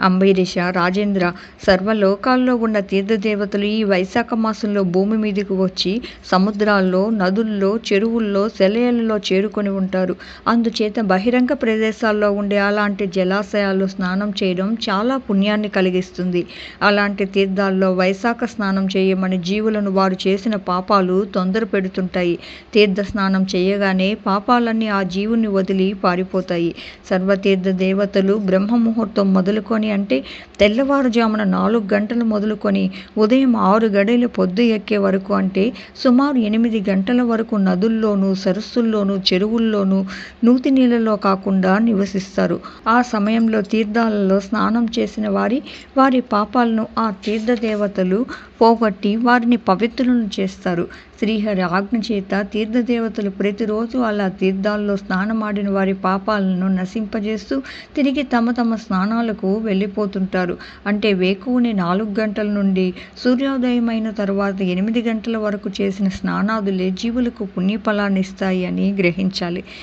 అంబరీష రాజేంద్ర సర్వలోకాల్లో ఉన్న తీర్థదేవతలు ఈ వైశాఖ మాసంలో భూమి మీదకు వచ్చి సముద్రాల్లో నదుల్లో చెరువుల్లో సెలయేళ్ళలో చేరుకొని ఉంటారు. అందుచేత బహిరంగ ప్రదేశాల్లో ఉండే అలాంటి జలాశయాల్లో స్నానం చేయడం చాలా పుణ్యాన్ని కలిగిస్తుంది. అలాంటి తీర్థాల్లో వైశాఖ స్నానం చేయమని జీవులను వారు చేసిన పాపాలు తొందర పెడుతుంటాయి. తీర్థ స్నానం చేయగానే పాపాలన్నీ ఆ జీవుని వదిలి పారిపోతాయి. సర్వతీర్థ దేవతలు బ్రహ్మ ముహూర్తం మొదలుకొని అంటే తెల్లవారుజామున నాలుగు గంటలు మొదలుకొని ఉదయం ఆరు గడియలు పొద్దు ఎక్కే వరకు అంటే సుమారు ఎనిమిది గంటల వరకు నదుల్లోనూ సరస్సుల్లోనూ చెరువుల్లోనూ నూతి నీళ్ళలో కాకుండా నివసిస్తారు. ఆ సమయంలో తీర్థాలలో స్నానం చేసిన వారి వారి పాపాలను ఆ తీర్థ దేవతలు పోగొట్టి వారిని పవిత్రులను చేస్తారు. శ్రీహరి ఆజ్ఞ చేత తీర్థదేవతలు ప్రతిరోజు అలా తీర్థాల్లో స్నానమాడిన వారి పాపాలను నశింపజేస్తూ తిరిగి తమ తమ స్నానాలకు వెళ్ళి వెళ్ళిపోతుంటారు. అంటే వేకువుని నాలుగు గంటల నుండి సూర్యోదయమైన తర్వాత ఎనిమిది గంటల వరకు చేసిన స్నానాదులే జీవులకు పుణ్యఫలాన్ని ఇస్తాయి అని గ్రహించాలి.